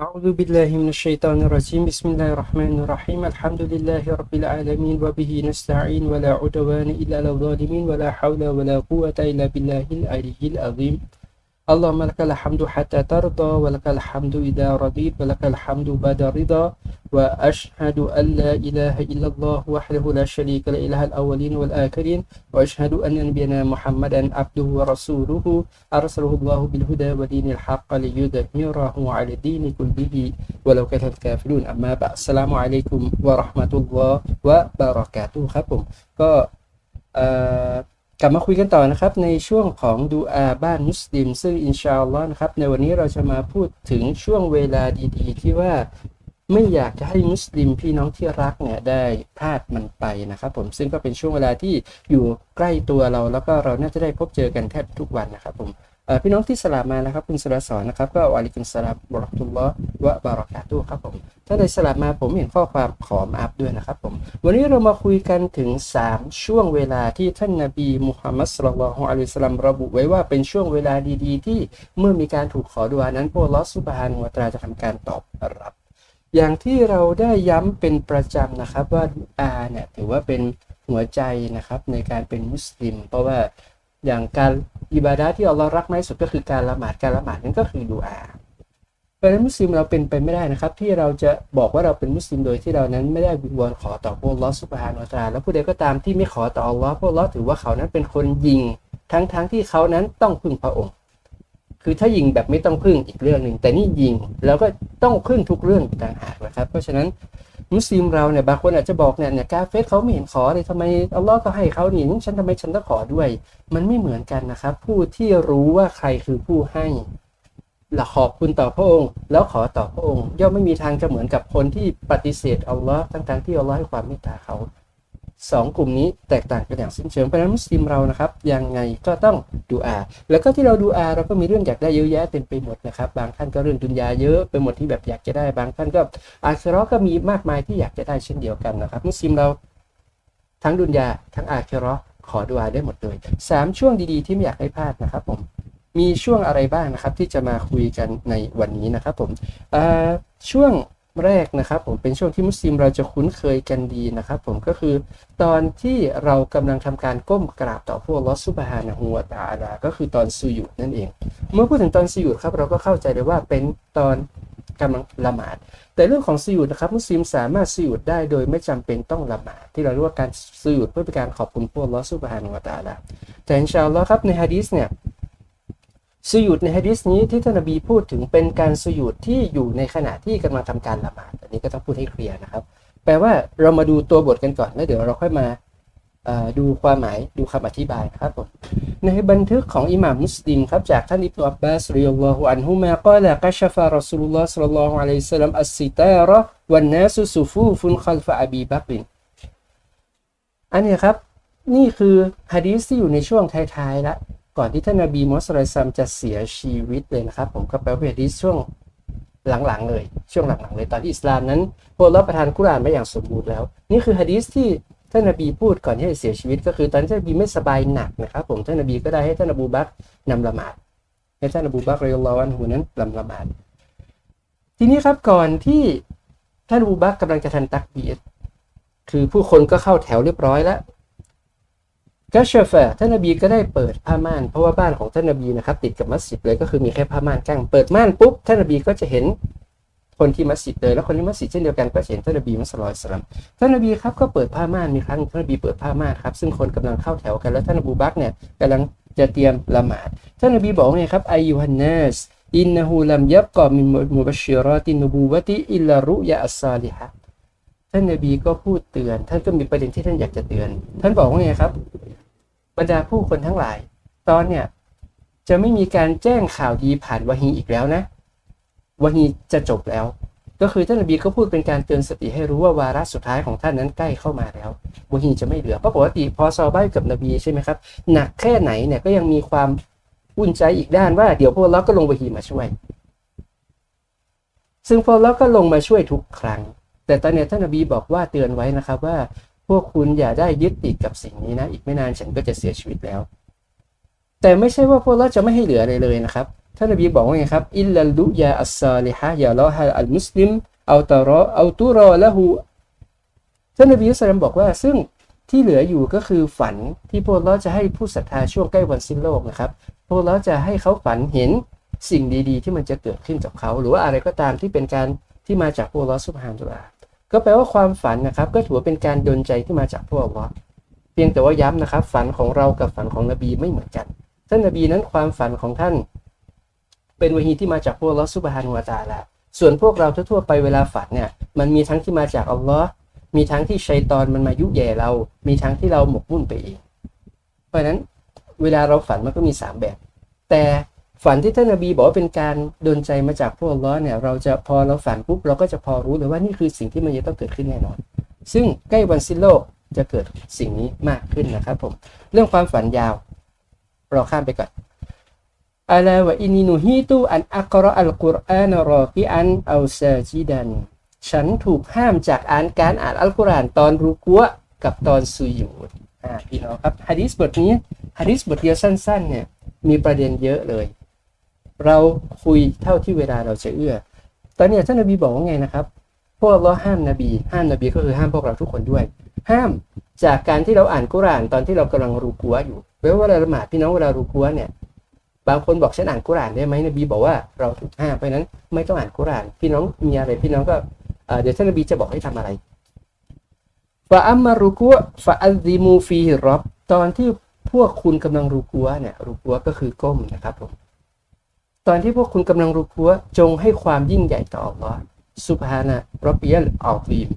أعوذ بالله من الشيطان الرجيم بسم الله الرحمن الرحيم الحمد لله رب العالمين وبه نستعين ولا عدوان إلا على الظالمين ولا حول ولا قوة إلا بالله العلي العظيم اللهم لك الحمد حتى ترضى ولك الحمد إذا رضيت ولك الحمد بعد رضا وأشهد أن لا إله إلا الله وحده لا شريك له إله الأولين والآخرين وأشهد أن نبينا محمدا عبده ورسوله. أرسله الله بالهدى ودين الحق ليظهره على الدين كله ولو كره الكافرون. أما بعد السلام عليكم ورحمة الله وبركاته. خبكم ف... آه، กลับมาคุยกันต่อนะครับในช่วงของดูอาบ้านมุสลิม ซึ่งอินชาอัลลอฮ์นะครับในวันนี้เราจะมาพูดถึงช่วงเวลาดีๆ ที่ว่า ไม่อยากจะให้มุสลิมพี่น้องที่รักเนี่ยได้พลาดมันไปนะครับผมซึ่งก็เป็นช่วงเวลาที่อยู่ใกล้ตัวเรา แล้วก็เราน่าจะได้พบเจอกันแทบทุกวันนะครับผมพี่น้องที่สลามมานะครับคุณสลาสอนนะครับก็วะอะลัยกุมสลามบราะห์ตุลลอฮ์วะบารอกาตุครับผมถ้าในสลามมาผมเห็นข้อความขอมอัพด้วยนะครับผมวันนี้เรามาคุยกันถึง 3 ช่วงเวลาที่ท่านนบีมุฮัมมัดสุลลัลลอฮุอะลัยสลลัมระบุไว้ว่าเป็นช่วงเวลาดีๆ ที่เมื่อมีการถูกขอดุอานั้นพวกลอสุบฮานุวะตะอาลาจะทำการตอบรับ อย่างที่เราได้ย้ำเป็นประจำนะครับว่าดุอาเนี่ยถือว่าเป็นหัวใจนะครับในการเป็นมุสลิม เพราะว่าอย่างการอิบาดะที่อัลลอฮ์รักมากที่สุดก็คือการละหมาดการละหมาดนั้นก็คือดุอาเพราะนั้นมุสลิมเราเป็นไปไม่ได้นะครับ ที่เราจะบอกว่าเราเป็นมุสลิมโดยที่เรานั้นไม่ได้วิงวอนขอต่อพวกลอสุบฮานุวะตะอาลาแล้วผู้ใดก็ตามที่ไม่ขอต่ออัลลอฮ์พวกลอถือว่าเขานั้นเป็นคนยิง ทั้งๆทที่เขานั้นต้องพึ่งพระองค์ คือถ้ายิงแบบไม่ต้องพึ่งอีกเรื่องหนึ่งแต่นี่ยิงแล้วก็ต้องพึ่งทุกเรื่องต่างหากนะครับ เพราะฉะนั้นมุสลิมเราเนี่ยบางคนอาจจะบอกเนี่ยเนี่ยกาเฟสเขาไม่เห็นขอเลยทำไมอัลลอฮ์ก็ให้เขานี่ฉันทำไมฉันต้องขอด้วย มันไม่เหมือนกันนะครับ ผู้ที่รู้ว่าใครคือผู้ให้ละขอบคุณต่อพระองค์ แล้วขอต่อพระองค์ ย่อมไม่มีทางจะเหมือนกับคนที่ปฏิเสธอัลลอฮ์ทั้งๆที่อัลลอฮ์ให้ความเมตตาเขา สองกลุ่มนี้แตกต่างกันอย่างสิ้นเชิงเพราะฉะนั้นมุสลิมเรานะครับยังไงก็ต้องดูอา แล้วก็ที่เราดูอาเราก็มีเรื่องอยากได้เยอะแยะเต็มไปหมดนะครับบางท่านก็เรื่องดุนยาเยอะไปหมดที่แบบอยากจะได้บางท่านก็อาคิเราะห์ก็มีมากมายที่อยากจะได้เช่นเดียวกันนะครับมุสลิมเราทั้งดุนยาทั้งอาคิเราะห์ขอดูอาได้หมดเลยสามช่วงดีๆ ที่ไม่อยากให้พลาดนะครับผมมีช่วงอะไรบ้างนะครับที่จะมาคุยกันในวันนี้นะครับผมอ่าช่วง แรกนะครับผมเป็นช่วงที่มุสลิมเราจะคุ้นเคยกันดีนะครับผมก็คือตอนที่เรากำลังทำการก้มกราบต่อพวกลอสุบฮานะฮูวตะอาลาก็คือตอนสุยุดนั่นเอง เมื่อพูดถึงตอนสุยุดครับเราก็เข้าใจเลยว่าเป็นตอนกำลังละหมาด แต่เรื่องของสุยุดนะครับมุสลิมสามารถสุยุดได้โดยไม่จำเป็นต้องละหมาดที่เราเรียกว่าการสุยุดเพื่อเป็นการขอบคุณพวกลอสุบฮานะฮูวตะอาลาแต่อินชาอัลลอฮ์ครับในฮะดีษเนี่ย สุยุดในฮะดิษนี้ที่ท่านนบีพูดถึงเป็นการสุยุดที่อยู่ในขณะที่กำลังทำการละหมาดอันนี้ก็ต้องพูดให้เคลียร์นะครับ แปลว่าเรามาดูตัวบทกันก่อนแล้วเดี๋ยวเราค่อยมาดูความหมายดูคำอธิบายนะครับผมในบันทึกของอิหม่ามมุสลิมครับจากท่านอิบนุอับบาสริยัลลอฮุอันฮุมากล่าวกัชฟะรอสูลุลลอฮ์ศ็อลลัลลอฮุอะลัยฮิวะซัลลัมอัสซิตาระวันนาสุซุฟูฟุนคัลฟะอบีบักรอันนี้ครับ นี่คือฮะดีษที่อยู่ในช่วงท้ายๆและ ก่อนที่ท่านนบีมุฮัมมัดสุลตัลซัมจะเสียชีวิตเลยนะครับ ผมก็แปลว่าฮะดีษช่วงหลังๆเลยช่วงหลังๆเลยตอนที่อิสลามนั้นพวกเราประทานกุรอานมาอย่างสมบูรณ์แล้ว นี่คือฮะดีษที่ท่านนบีพูดก่อนที่จะเสียชีวิต ก็คือตอนที่ท่านนบีไม่สบายหนักนะครับ ผมท่านนบีก็ได้ให้ท่านอบูบักนำละหมาดให้ท่านอบูบักรรอยลลอฮุอันฮูนั้นนำละหมาดทีนี้ครับก่อนที่ท่านอบูบักรกำลังจะทันตักบีรคือผู้คนก็เข้าแถวเรียบร้อยแล้ว กัชฟะท่านนบีก็ได้เปิดผ้าม่าน เพราะว่าบ้านของท่านนบีนะครับติดกับมัสยิดเลยก็คือมีแค่ผ้าม่านกั้งเปิดม่านปุ๊บท่านนบีก็จะเห็นคนที่มัสยิดเลยแล้วคนที่มัสยิดเช่นเดียวกันก็จะเห็นท่านนบีมุสลิมสลัมท่านนบีครับก็เปิดผ้าม่านมีครั้งท่านนบีเปิดผ้าม่านครับซึ่งคนกำลังเข้าแถวกันแล้วท่านอบูบักเนี่ยกำลังจะเตรียมละหมาดท่านนบีบอกไงครับอายุฮันนัสอินนฮูลัมยับกอมินมุบัชชิรอตินนบูวะติอิลลารุยะอัสซาลิฮะท่านนบีก็พูดเตือน ท่านก็มีประเด็นที่ท่านอยากจะเตือน ท่านบอกว่าไงครับ บรรดาผู้คนทั้งหลาย ตอนเนี่ยจะไม่มีการแจ้งข่าวดีผ่านวะฮีอีกแล้วนะวะฮีจะจบแล้ว ก็คือท่านนบีก็พูดเป็นการเตือนสติให้รู้ว่าวาระสุดท้ายของท่านนั้นใกล้เข้ามาแล้ววะฮีจะไม่เหลือเพราะปกติพอซอบ้ากับนบีใช่ไหมครับหนักแค่ไหนเนี่ยก็ยังมีความอุ่นใจอีกด้านว่าเดี๋ยวพวกเราก็ลงวะฮีมาช่วย ซึ่งพวกเราก็ลงมาช่วยทุกครั้ง แต่ตอนเนี้ยท่านนบีบอกว่าเตือนไว้นะครับว่า พวกคุณอย่าได้ยึดติดกับสิ่งนี้นะ อีกไม่นานฉันก็จะเสียชีวิตแล้ว แต่ไม่ใช่ว่าพวกเราจะไม่ให้เหลืออะไรเลยนะครับท่านนบีบอกว่าไงครับอิลลัลลุยาอัสซาลิฮะยาลอฮะอัลมุสลิมเอาตารอเอาตุรอละหูท่านนบีมุสลิมบอกว่าซึ่งที่เหลืออยู่ก็คือฝันที่พวกเราจะให้ผู้ศรัทธาช่วงใกล้วันสิ้นโลกนะครับพวกเราจะให้เขาฝันเห็นสิ่งดีๆ ที่มันจะเกิดขึ้นกับเขา หรือว่าอะไรก็ตามที่เป็นการที่มาจากพวกเราสุบฮานตุลา ก็แปลว่าความฝันนะครับ ก็ถือว่าเป็นการดลใจที่มาจากพวกเราเพียงแต่ว่าย้ำนะครับ ฝันของเรากับฝันของนบีไม่เหมือนกัน ท่านนบีนั้นความฝันของท่าน เป็นวะฮีที่มาจากพวกเราสุบฮานุวาตาละส่วนพวกเราทั่วๆไปเวลาฝันเนี่ย มันมีทั้งที่มาจากอัลลอฮ์มีทั้งที่ชัยตอนมันมายุแย่เรา มีทั้งที่เราหมกมุ่นไปเอง เพราะฉะนั้นเวลาเราฝันมันก็มี 3 แบบ แต่ ฝันที่ท่านนบีบอกว่าเป็นการดลใจมาจากพวกอัลลอฮ์เนี่ยเราจะพอเราฝันปุ๊บเราก็จะพอรู้เลยว่านี่คือสิ่งที่มันจะต้องเกิดขึ้นแน่นอน ซึ่งใกล้วันสิ้นโลกจะเกิดสิ่งนี้มากขึ้นนะครับผม เรื่องความฝันยาว เราข้ามไปก่อนอัลาวะอินินูฮีตุอันอักรออัลกุรอานรอกิอันเอาซาจิดัน ฉันถูกห้ามจากอ่านการอ่านอัลกุรอานตอนรุกัวกับตอนสุยูดอ่าพี่น้องครับฮะดิษบทนี้ฮะดิษบทเดียวสั้นๆเนี่ยมีประเด็นเยอะเลย เราคุยเท่าที่เวลาเราจะเอื้อตอนนี้ท่านนบีบอกว่าไงนะครับ พวกเราห้ามนบี ห้ามนบีก็คือห้ามพวกเราทุกคนด้วย ห้ามจากการที่เราอ่านกุรานตอนที่เรากำลังรูกัวอยู่แปลว่าเวลาละหมาดพี่น้องเวลารูกัวเนี่ยบางคนบอกฉันอ่านกุรานได้ไหมนบีบอกว่าเราถูกห้ามเพราะนั้นไม่ต้องอ่านกุราน พี่น้องมีอะไรพี่น้องก็เดี๋ยวท่านนบีจะบอกให้ทำอะไรฟาอัมมารุกัวฟาอัลซิมูฟีรับตอนที่พวกคุณกำลังรูกัวเนี่ยรูกัวก็คือก้มนะครับผม ตอนที่พวกคุณกำลังรูกัวจงให้ความยิ่งใหญ่ต่ออัลลอฮ์ซุบฮานะรบียลอัลลีม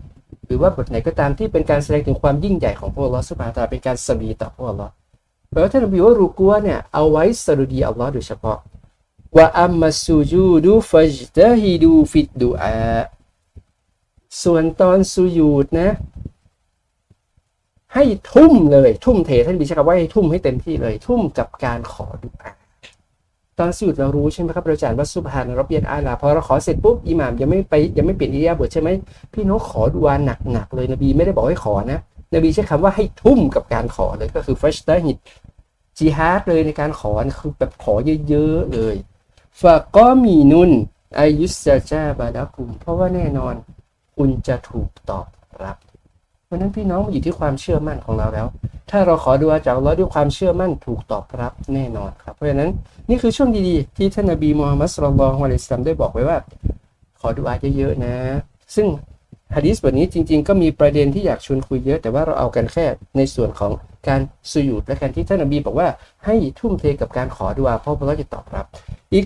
หรือว่าบทไหนก็ตามที่เป็นการแสดงถึงความยิ่งใหญ่ของพวกอัลลอฮ์ซุบฮานะตาเป็นการสลีต่อพวกอัลลอฮ์แปลว่าท่านนบีว่ารูกัวเนี่ยเอาไว้สรุดีอัลลอฮ์โดยเฉพาะว่าอัมมัสซูจูดูฟัจตะฮิดูฟิดดูอาส่วนตอนสุยูดนะ ให้ทุ่มเลยทุ่มเทท่านบีใช้คำว่าให้ทุ่มให้เต็มที่เลย ทุ่มกับการขอดุอา ตอนสุดเรารู้ใช่ไหมครับเราจานว่าซุบฮานรับเบียนอาลาพอเราขอเสร็จปุ๊บอิหม่ามยังไม่ไปยังไม่เปลี่ยนอิริยาบถใช่ไหมพี่น้องขอดุอาหนักๆเลยนบีไม่ได้บอกให้ขอนะ นบีใช้คำว่าให้ทุ่มกับการขอเลยก็คือฟัชตาฮิดจิฮาดเลยในการขอคือแบบขอเยอะๆเลยฟะก็มีนุนอายุสจาบาดะกุมเพราะว่าแน่นอน คุณจะถูกตอบรับ ราะนั้นพี่น้องอยู่ที่ความเชื่อมั่นของเราแล้ว ถ้าเราขอดูอาจากเราด้วยความเชื่อมั่นถูกตอบรับแน่นอนครับ เพราะฉะนั้นนี่คือช่วงดีๆ ที่ท่านนบีมูฮัมมัดสุลลัลฮวาเลสลัมได้บอกไว้ว่า ขอดูอาเยอะๆนะ ซึ่งฮะดีษบทนี้จริงๆ ก็มีประเด็นที่อยากชวนคุยเยอะ แต่ว่าเราเอากันแค่ในส่วนของการสุยุดและการที่ท่านนบีบอกว่าให้ทุ่มเทกับการขอดูอาเพราะพระองค์จะตอบรับ อีก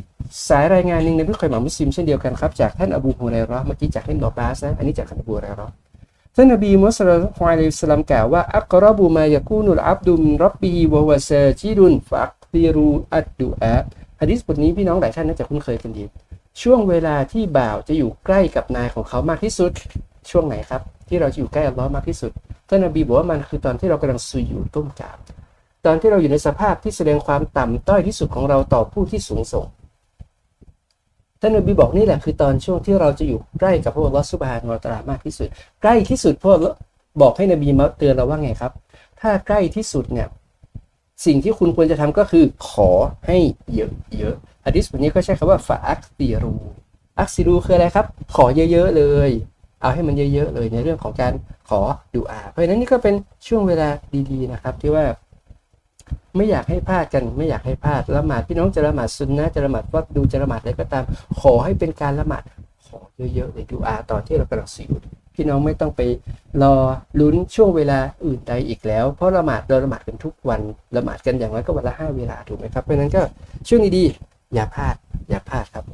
สายรายงานหนึ่งในผู้เคยหมามุสลิมเช่นเดียวกันครับจากท่านอบูฮุไรราะห์เมื่อกี้จากท่านดอบาสนะอันนี้จากท่านอบูฮุไรราะห์ ท่านนบีมุสลิมฮวาเลสลัมกล่าวว่าอักรบูมายกูนุลอับดุมรับบีวะวะซาจิดุนฟักติรูอัดดูอาฮะดีษบทนี้พี่น้องหลายท่านน่าจะคุ้นเคยกันดี ช่วงเวลาที่บ่าวจะอยู่ใกล้กับนายของเขามากที่สุด ช่วงไหนครับ ที่เราจะอยู่ใกล้อัลลอฮ์มากที่สุดท่านนบีบอกว่ามันคือตอนที่เรากำลังสุยูก้มกราบตอนที่เราอยู่ในสภาพที่แสดงความต่ำต้อยที่สุดของเราต่อผู้ที่สูงส่ง ท่านนบีบอกนี่แหละคือตอนช่วงที่เราจะอยู่ใกล้กับพระอัลลอฮ์ซุบฮานะฮูวะตะอามากที่สุด ใกล้ที่สุดพระอัลลอฮ์บอกให้นบีมาเตือนเราว่าไงครับ ถ้าใกล้ที่สุดเนี่ยสิ่งที่คุณควรจะทำก็คือขอให้เยอะๆฮะดิษบทนี้ก็ใช้คำว่าฟาอักติรูอักซิรูคืออะไรครับ ขอเยอะๆเลย เอาให้มันเยอะๆเลยในเรื่องของการขอดูอาเพราะฉะนั้นนี่ก็เป็นช่วงเวลาดีๆนะครับ ที่ว่า ไม่อยากให้พลาดกันไม่อยากให้พลาดละหมาดพี่น้องจะละหมาดซุนนะจะละหมาดวัดดูจะละหมาดอะไรก็ตาม ขอให้เป็นการละหมาดขอเยอะๆเลยดูอาตอนที่เรากำลังสิวพี่น้องไม่ต้องไปรอลุ้นช่วงเวลาอื่นใดอีกแล้ว เพราะละหมาดเราละหมาดกันทุกวันละหมาดกันอย่างน้อยก็วันละห้าเวลาถูกไหมครับเพราะฉะนั้นก็ช่วงดีๆอย่าพลาดอย่าพลาดครับ